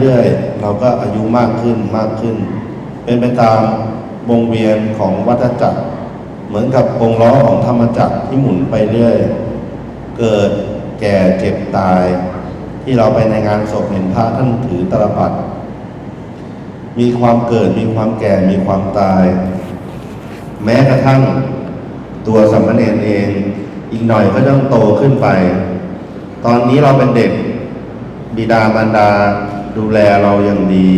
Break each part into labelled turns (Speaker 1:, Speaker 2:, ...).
Speaker 1: เรื่อยๆ เราก็อายุมากขึ้นมากขึ้น เป็นไปตามวงเวียนของวัฏจักร เหมือนกับวงล้อของธรรมจักรที่หมุนไปเรื่อย เกิดแก่เจ็บตาย ที่เราไปในงานศพเห็นพระท่านถือตรปัดมีความเกิดมีความแก่มีความตาย แม้กระทั่งตัวสัมมเนรเอง อีกหน่อยก็ต้องโตขึ้นไป ตอนนี้เราเป็นเด็กบิดามารดา ดูแลเราอย่างดี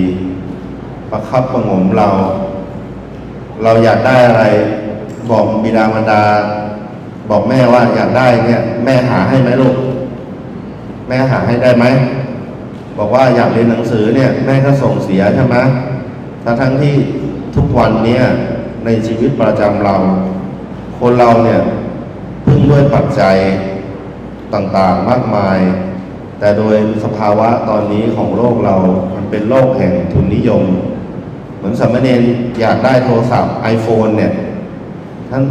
Speaker 1: ประคับประงมเรา เราอยากได้อะไร บอกบิดามารดา บอกแม่ว่าอยากได้เนี่ยแม่หาให้ไหมลูก แม่หาให้ได้ไหม บอกว่าอยากเรียนหนังสือเนี่ย แม่ก็ส่งเสียใช่ไหมทั้งทั้งที่ทุกวันเนี่ยในชีวิตประจำเรา คนเราเนี่ยพึ่งด้วยปัจจัยต่างๆมากมาย แต่โดยสภาวะตอนนี้ของโลกเรา มันเป็นโลกแห่งทุนนิยม เหมือนสามเณรอยากได้โทรศัพท์ iPhone เนี่ย ท่าน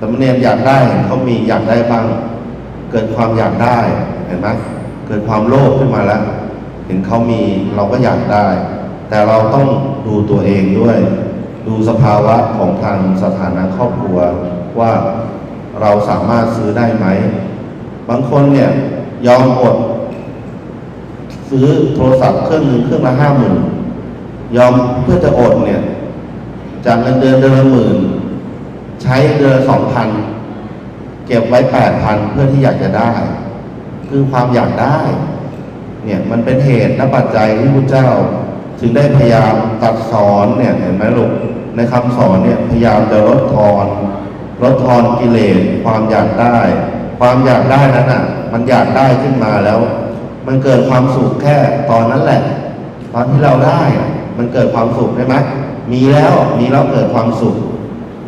Speaker 1: สามเณรอยากได้เขามีอยากได้บ้าง เกิดความอยากได้เห็นไหมเกิดความโลภขึ้นมาแล้ว เห็นเขามีเราก็อยากได้ แต่เราต้องดูตัวเองด้วย ดูสภาวะของทางสถานะครอบครัวว่าเราสามารถซื้อได้ไหม บางคนเนี่ย ยอมอดซื้อโทรศัพท์เครื่องหนึ่งเครื่องละห้าหมื่นยอมเพื่อจะอดเนี่ย จากเงินเดือนเดือนละหมื่นใช้เดือนสองพันเก็บไว้แปดพันเพื่อที่อยากจะได้ คือความอยากได้ เนี่ยมันเป็นเหตุและปัจจัยที่พระเจ้า ถึงได้พยายามตัดสอนเนี่ยเห็นไหมลูกในคำสอนเนี่ยพยายามจะลดทอนลดทอนกิเลสความอยากได้ ความอยากได้นั้นอะ มันอยากได้ขึ้นมาแล้ว มันเกิดความสุขแค่ตอนนั้นแหละ ตอนที่เราได้มันเกิดความสุขใช่ไหมมีแล้วมีแล้วเกิดความสุข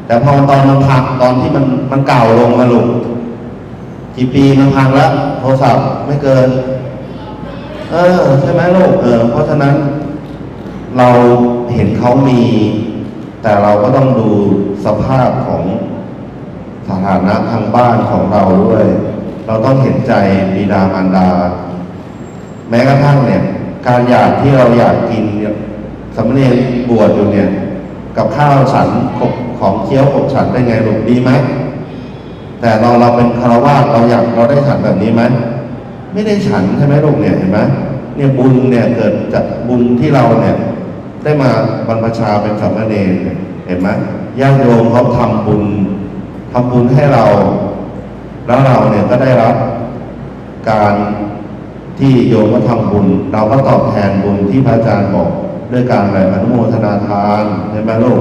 Speaker 1: แต่พอตอนมันพังตอนที่มันมันเก่าลงมาลงกี่ปีมันพังแล้วโทรศัพท์ไม่เกิน เออใช่ไหมลูกเออเพราะฉะนั้น เราเห็นเขามี แต่เราก็ต้องดูสภาพของ สถานะทางบ้านของเราด้วย เราต้องเห็นใจบิดามารดา แม้กระทั่งเนี่ย การอยากที่เราอยากกินเนี่ยสำเร็จบวชอยู่เนี่ย กับข้าวฉันของเคี้ยวขบฉันได้ไงลูกดีไหมแต่ตอนเราเป็นคารวาสเราอยากเราได้ฉันแบบนี้ไหมไม่ได้ฉันใช่ไหมลูกเนี่ยเห็นไหมเนี่ยบุญเนี่ยเกิดจากบุญที่เราเนี่ย ได้มาบรรพชาเป็นสามเณรเนี่ยเห็นไหมญาติโยมเขาทำบุญ ทำบุญให้เรา แล้วเราเนี่ยก็ได้รับการที่โยมก็ทำบุญ เราก็ตอบแทนบุญที่พระอาจารย์บอกด้วยการแบบอนุโมทนาทานใช่ไหมลูก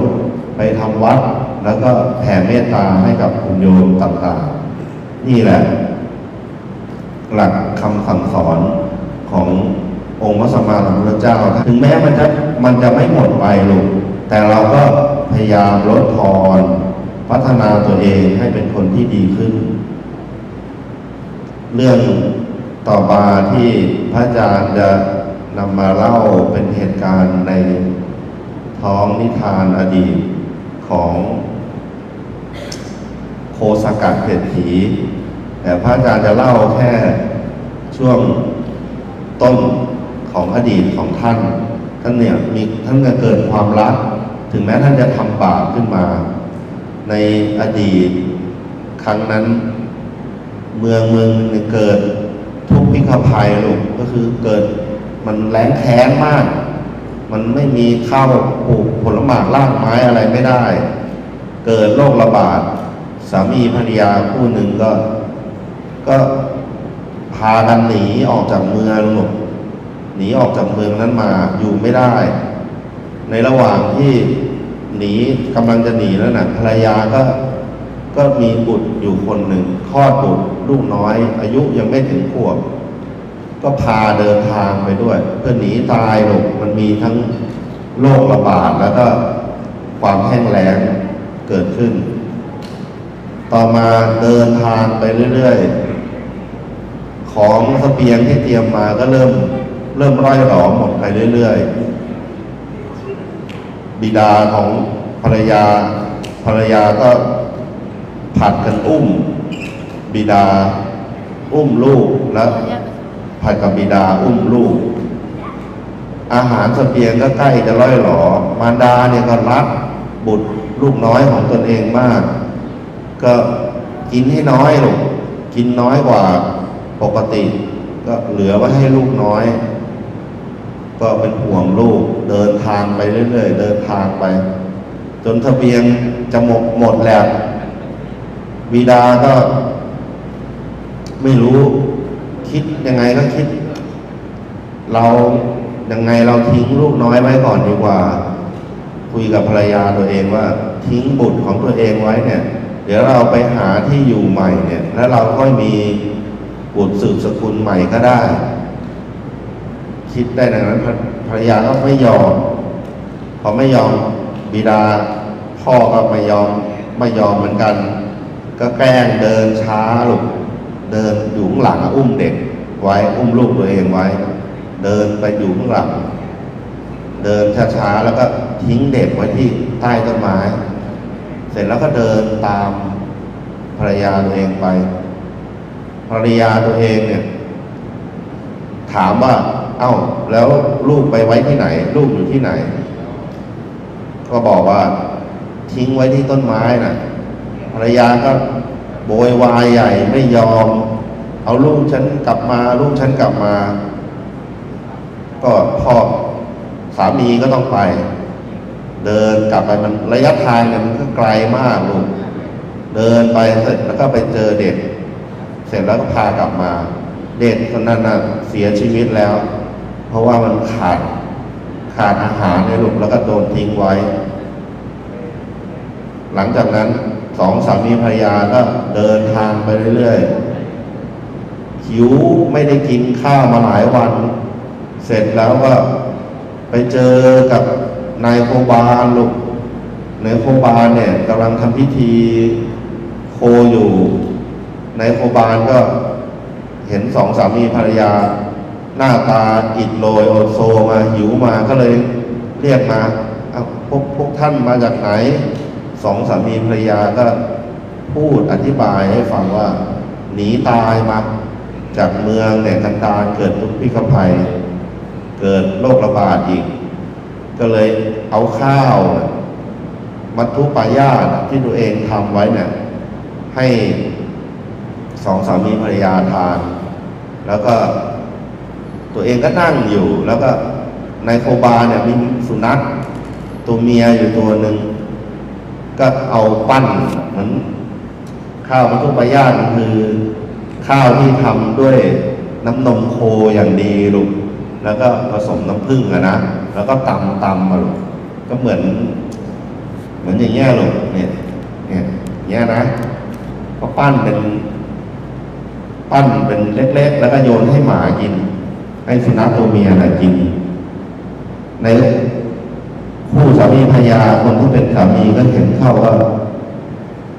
Speaker 1: ไปทำวัด แล้วก็แผ่เมตตาให้กับคุณโยมต่างๆ นี่แหละ หลักคำสั่งสอนขององค์พระสัมมาสัมพุทธเจ้า ถึงแม้มันจะมันจะไม่หมดไปลูกแต่เราก็พยายามลดทอน พัฒนาตัวเองให้เป็นคนที่ดีขึ้น เรื่องต่อมาที่พระอาจารย์จะนำมาเล่าเป็นเหตุการณ์ในท้องนิทานอดีตของโคสกัดเศรษฐีแต่พระอาจารย์จะเล่าแค่ช่วงต้นของอดีตของท่าน ท่านเนี่ยมีท่านเกิดความรัก ถึงแม้ท่านจะทำบาปขึ้นมา ในอดีตครั้งนั้น เมืองเมืองหนึ่งเกิดทุกพิฆภัยลูกก็คือเกิดมันแรงแค้นมาก มันไม่มีข้าวปลูกผลหมากรากไม้อะไรไม่ได้ เกิดโรคระบาด สามีภรรยาคู่หนึ่งก็ ก็พากันหนีออกจากเมืองลูกหนีออกจากเมืองนั้นมาอยู่ไม่ได้ ในระหว่างที่ หนีกำลังจะหนีแล้วนะ่ะภรรยาก็ก็มีบุตรอยู่คนหนึ่งคลอดบุตรลูกน้อย อายุยังไม่ถึงขวบ ก็พาเดินทางไปด้วย เพื่อหนีตายหลูกมันมีทั้งโรคระบาดแล้วก็ความแห้งแล้งเกิดขึ้น ต่อมาเดินทางไปเรื่อยๆ ของเสบียงที่เตรียมมาก็เริ่มเริ่มร่อยหรอหมดไปเรื่อยๆ บิดาของภรรยา ภรรยาก็ผัดกันอุ้ม บิดา อุ้มลูกแล้วผัดกับบิดาอุ้มลูก อาหารสเสบียงก็ใกล้จะร่อยหรอมารดาเนี่ยก็รักบุตรลูกน้อยของตนเองมาก ก็กินให้น้อยลูกกินน้อยกว่าปกติ ก็เหลือไว้ให้ลูกน้อย ก็เป็นห่วงลูกเดินทางไปเรื่อยๆ เดินทางไป จนทะเบียงจะหมดหมดแล้วบิดาก็ ไม่รู้คิดยังไงก็คิด เรายังไงเราทิ้งลูกน้อยไว้ก่อนดีกว่า คุยกับภรรยาตัวเองว่า ทิ้งบุตรของตัวเองไว้เนี่ย เดี๋ยวเราไปหาที่อยู่ใหม่เนี่ย แล้วเราก็มีบุตรสืบสกุลใหม่ก็ได้ คิดได้ดังนั้นภรรยาก็ไม่ยอม พอไม่ยอมบิดาพ่อก็ไม่ยอมไม่ยอมเหมือนกัน ก็แกล้งเดินช้าลูกเดินอยู่ข้างหลังอะอุ้มเด็กไว้อุ้มลูกตัวเองไว้ เดินไปอยู่ข้างหลัง เดินช้าๆแล้วก็ทิ้งเด็กไว้ที่ใต้ต้นไม้ เสร็จแล้วก็เดินตามภรรยาตัวเองไป ภรรยาตัวเองเนี่ย ถามว่า เอ้าแล้วลูกไปไว้ที่ไหน ลูกอยู่ที่ไหน ก็บอกว่า ทิ้งไว้ที่ต้นไม้น่ะภรรยาก็โวยวายใหญ่ไม่ยอม เอาลูกฉันกลับมา ลูกฉันกลับมา ก็พ่อสามีก็ต้องไป เดินกลับไปมันระยะทางเนี่ยมันก็ไกลมากลูกเดินไปเสร็จแล้วก็ไปเจอเด็ก เสร็จแล้วก็พากลับมา เด็กคนนั้นน่ะเสียชีวิตแล้ว เพราะว่ามันขาดขาดอาหารในลูกแล้วก็โดนทิ้งไว้ หลังจากนั้นสองสามีภรรยาก็เดินทางไปเรื่อยๆหิวไม่ได้กินข้าวมาหลายวัน เสร็จแล้วก็ไปเจอกับนายโคบาลลูกนายโคบาลเนี่ยกำลังทำพิธีโคอยู่นายโคบาลก็เห็นสองสามีภรรยา หน้าตาอิดโรยโอดโซมาหิวมาก็เลยเรียกมาเอาพวกพวกท่านมาจากไหนสองสามีภรรยาก็พูดอธิบายให้ฟังว่า หนีตายมาจากเมืองเนี่ยกันดารเกิดทุกพิภัย เกิดโรคระบาดอีก ก็เลยเอาข้าวมัทุปายาตที่ตัวเองทำไว้เนี่ยให้สองสามีภรรยาทาน แล้วก็ ตัวเองก็นั่งอยู่ แล้วก็ในโคบาเนี่ยมีสุนัขตัวเมียอยู่ตัวหนึ่งก็เอาปั้นเหมือนข้าวมัทุปายาตมันคือข้าวที่ทำด้วยน้ำนมโคอย่างดีลูกแล้วก็ผสมน้ำผึ้งอะนะแล้วก็ตำตำมาลูกก็เหมือน เหมือนอย่างเงี้ยลูกเนี่ยเนี่ยอย่างเงี้ยนะก็ปั้นเป็น ปั้นเป็นเล็ก ๆ แล้วก็โยนให้หมากิน ให้สุนัขตัวเมียน่ะกิน ในคู่สามีภรรยาคนที่เป็นสามีก็เห็นเข้าว่า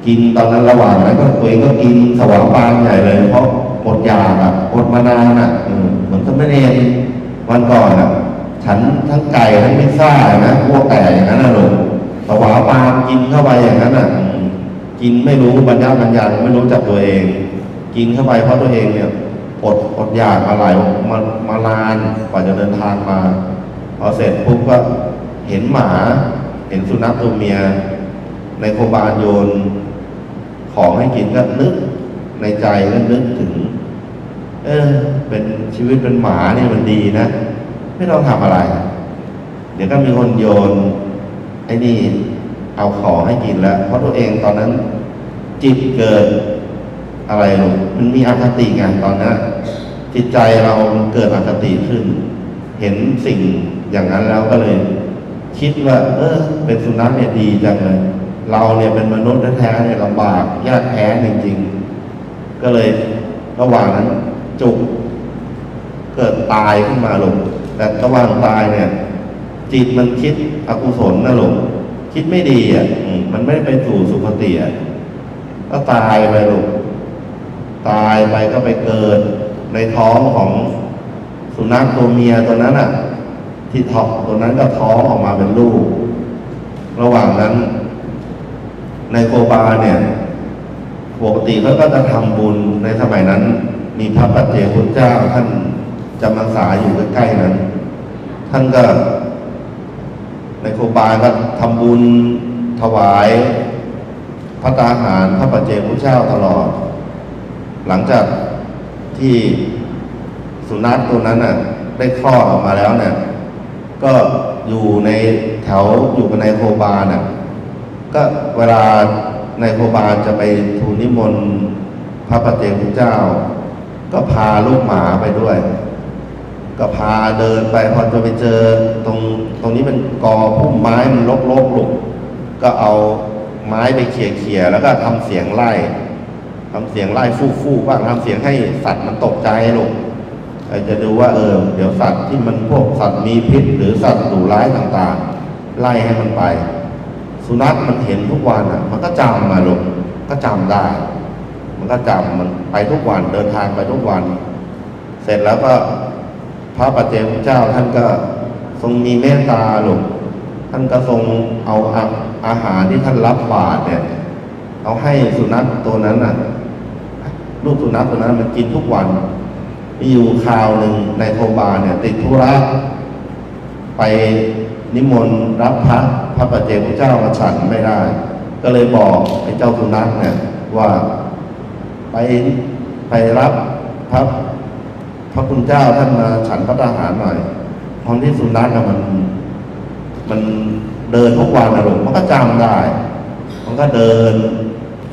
Speaker 1: กินตอนนั้นระหว่างนั้นก็ตัวเองก็กินสว่างปานใหญ่เลย เพราะหมดยาอะอดมานานอะเหมือนก็ไม่เนรวันก่อนอะ ฉันทั้งไก่ทั้งพิซซ่านะพวกแต่อย่างนั้นน่ะลูกสว่างปานกินเข้าไปอย่างนั้นอะกินไม่รู้บรรยาบรรยางไม่รู้จักตัวเอง กินเข้าไปเพราะตัวเองเนี่ย อดอดอยากมาหลายมามานานกว่าจะเดินทางมาพอเสร็จปุ๊บก็เห็นหมา เห็นสุนัขตัวเมีย ในโคบาลโยน ของให้กินก็นึก ในใจก็นึกถึง เออ เป็นชีวิตเป็นหมาเนี่ยมันดีนะ ไม่ต้องทำอะไร เดี๋ยวก็มีคนโยนไอ้นี่เอาของให้กินแล้ว เพราะตัวเองตอนนั้น จิตเกิด อะไรลงมันมีอคติไงตอนนั้นจิตใจเราเกิดอคติขึ้น เห็นสิ่งอย่างนั้นแล้วก็เลย คิดว่า เออ เป็นสุนัขเนี่ยดีจังเลย เราเนี่ยเป็นมนุษย์แท้ๆเนี่ยลำบากยากแท้จริงๆ ก็เลยระหว่างนั้นจุกเกิดตายขึ้นมาลงแต่ระหว่างตายเนี่ย จิตมันคิดอกุศลนะลงคิดไม่ดีอะมันไม่ไปสู่สุคติอะก็ตายไปลง ตายไปก็ไปเกิดในท้องของสุนัขตัวเมียตัวนั้นอะ ที่ท้องตัวนั้นก็ท้องออกมาเป็นลูก ระหว่างนั้น ในโคบาเนี่ยปกติเขาก็จะทำบุญในสมัยนั้น มีพระปัจเจกพุทธเจ้าท่านจำพรรษาอยู่ใกล้ๆนั้น ท่านก็ ในโคบาก็ทำบุญถวายพระตาหารพระปัจเจกพุทธเจ้าตลอด หลังจากที่สุนัขตัวนั้นน่ะได้คลอดออกมาแล้วเนี่ยก็อยู่ในแถวอยู่กับนายโคบาลน่ะก็เวลาในายโคบาลจะไปทูลนิมนต์พระปัจเจกพุทธเจ้า ก็พาลูกหมาไปด้วย ก็พาเดินไปพอจะไปเจอตรงตรงนี้เป็นกอพุ่มไม้มันรกๆลุกก็เอาไม้ไปเขี่ยๆแล้วก็ทำเสียงไล่ ทำเสียงไล่ฟู่ๆบ้างทำเสียงให้สัตว์มันตกใจลูกเออจะดูว่าเออเดี๋ยวสัตว์ที่มันพวกสัตว์มีพิษ หรือสัตว์ดุร้ายต่างๆ ไล่ให้มันไป สุนัขมันเห็นทุกวันอะ มันก็จำมาลูกก็จำได้ มันก็จำมันไปทุกวันเดินทางไปทุกวัน เสร็จแล้วก็พระปัจเจกเจ้าท่านก็ทรงมีเมตตาลูกท่านก็ทรงเอาอาอาหารที่ท่านรับบาตรเนี่ย เอาให้สุนัขตัวนั้นน่ะ ลูกสุนัขตัวนั้นมันกินทุกวัน มีอยู่คราวหนึ่งในโทบาลเนี่ย ติดธุระไปนิมนต์รับพระพระปัจเจกพุทธเจ้ามาฉันไม่ได้ ก็เลยบอกไอ้เจ้าสุนัขเนี่ย ว่าไปไปรับพระพระคุณเจ้าท่านมาฉันพระทหารหน่อยเพราะที่สุนัขมัน มันเดินทุกวันนะลูกมันก็จำได้ มันก็เดิน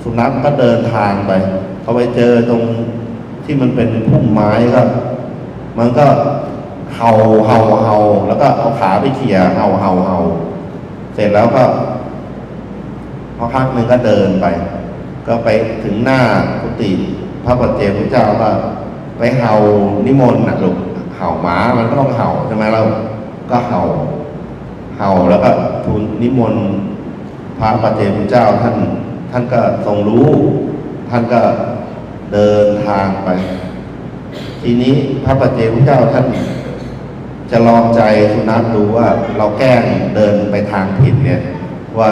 Speaker 1: สุนัขก็เดินทางไป พอไปเจอตรงที่มันเป็นพุ่มไม้ก็มันก็เห่าเห่าเห่าแล้วก็เอาขาไปเขี่ยเห่าเห่าเห่าเสร็จแล้วก็พอพักหนึ่งก็เดินไป ก็ไปถึงหน้ากุฏิพระปัจเจกพุทธเจ้าก็ไปเห่านิมนต์นะลูกเห่าหมามันก็ต้องเห่าใช่ไหมเราก็เห่า เห่าแล้วก็ทูลนิมนต์พระปัจเจกพุทธเจ้าท่าน ท่านก็ทรงรู้ ท่านก็ เดินทางไป ทีนี้พระปัจเจกพุทธเจ้าท่านจะลองใจสุนัขดูว่าเราแกล้งเดินไปทางผิดเนี่ย ว่า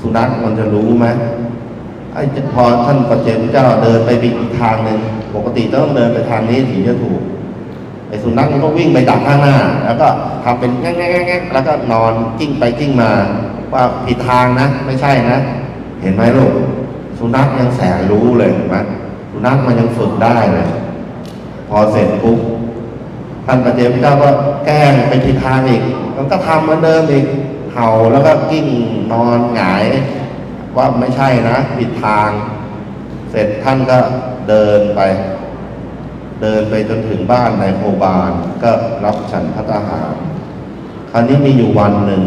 Speaker 1: สุนัขมันจะรู้ไหมไอ้พอท่านปัจเจกพุทธเจ้าเดินไปอีกทางหนึ่งปกติต้องเดินไปทางนี้ถึงจะถูกไอ้สุนัขมันก็วิ่งไปดักข้างหน้า แล้วก็ทำเป็นแง่งๆๆแล้วก็นอนกิ้งไปกิ้งมา ว่าผิดทางนะ ไม่ใช่นะ เห็นไหมลูกสุนัขยังแสนรู้เลยเห็นไหม นัขมันยังฝึกได้เลย พอเสร็จปุ๊บท่านปฏิเจกพุทธเจ้าก็แกล้งไปผิดทางอีก มันก็ทำเหมือนเดิมอีกเห่าแล้วก็กิ้งนอนหงาย ว่าไม่ใช่นะผิดทาง เสร็จท่านก็เดินไป เดินไปจนถึงบ้านในโคบาลก็รับฉันพัตหาร คราวนี้มีอยู่วันหนึ่ง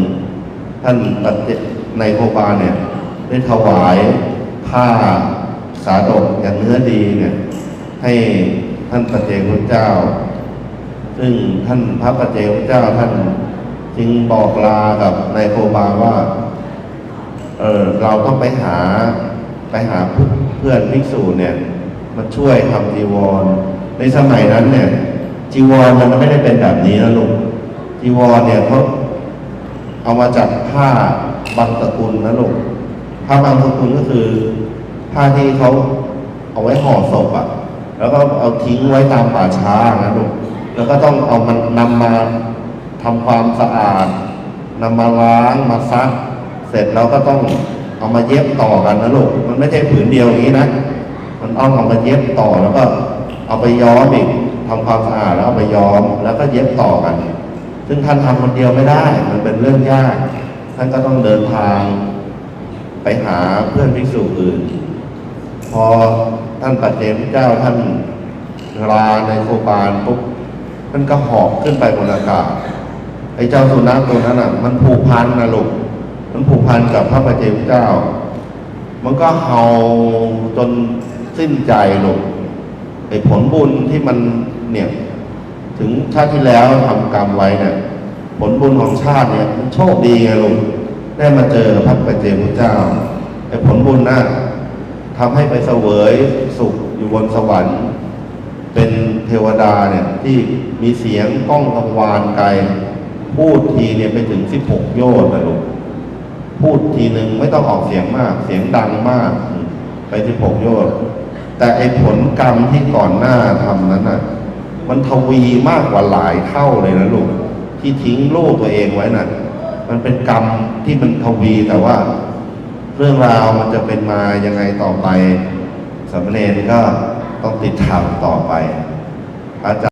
Speaker 1: ท่านปฏิในโคบาลเนี่ยได้ถวายผ้า สาดกอย่างเนื้อดีเนี่ยให้ท่านปฏิเจกพุทธเจ้า ซึ่งท่านพระปฏิเจกพุทธเจ้าท่านจึงบอกลากับนายโคบาว่า เออเราต้องไปหาไปหาเพื่อนภิกษุเนี่ยมาช่วยทำจีวร ในสมัยนั้นเนี่ย จีวรมันไม่ได้เป็นแบบนี้นะลูกจีวรเนี่ยเขาเอามาจากผ้าบางตะกุลนะลูกผ้าบางตะกุลก็คือ ผ้าที่เขาเอาไว้ห่อศพอะ แล้วก็เอาทิ้งไว้ตามป่าช้านะลูกแล้วก็ต้องเอามันนำมาทำความสะอาดนำมาล้างมาซัก เสร็จแล้วก็ต้องเอามาเย็บต่อกันนะลูกมันไม่ใช่ผืนเดียวอย่างนี้นะมันต้องเอามาเย็บต่อแล้วก็เอาไปย้อมอีกทำความสะอาดแล้วเอาไปย้อมแล้วก็เย็บต่อกัน ซึ่งท่านทำคนเดียวไม่ได้ มันเป็นเรื่องยาก ท่านก็ต้องเดินทาง ไปหาเพื่อนภิกษุอื่น พอท่านปัจเจกพุทธเจ้าท่านลาในโคบาลปุ๊บท่านก็หอบขึ้นไปบนอากาศไอ้เจ้าสุนัขตัวนั้นอะ มันผูกพันนะลูกมันผูกพันกับพระปัจเจกพุทธเจ้า มันก็เห่าจนสิ้นใจลูกไอ้ผลบุญที่มันเนี่ย ถึงชาติที่แล้วทำกรรมไว้เนี่ยผลบุญของชาติเนี่ย มันโชคดีไงลูกได้มาเจอพระปัจเจกพุทธเจ้าไอ้ผลบุญน่ะ ทำให้ไปเสวยสุขอยู่บนสวรรค์ เป็นเทวดาเนี่ยที่มีเสียงก้องกังวานไกล พูดทีเนี่ยไปถึงสิบหกโยชน์นะลูกพูดทีหนึ่งไม่ต้องออกเสียงมาก เสียงดังมาก ไปสิบหกโยชน์แต่ไอ้ผลกรรมที่ก่อนหน้าทำนั้นน่ะ มันทวีมากกว่าหลายเท่าเลยนะลูกที่ทิ้งลูกตัวเองไว้น่ะ มันเป็นกรรมที่มันทวีแต่ว่า เรื่องราวมันจะเป็นมายังไงต่อไปสามเณรก็ต้องติดตามต่อไป อาจารย์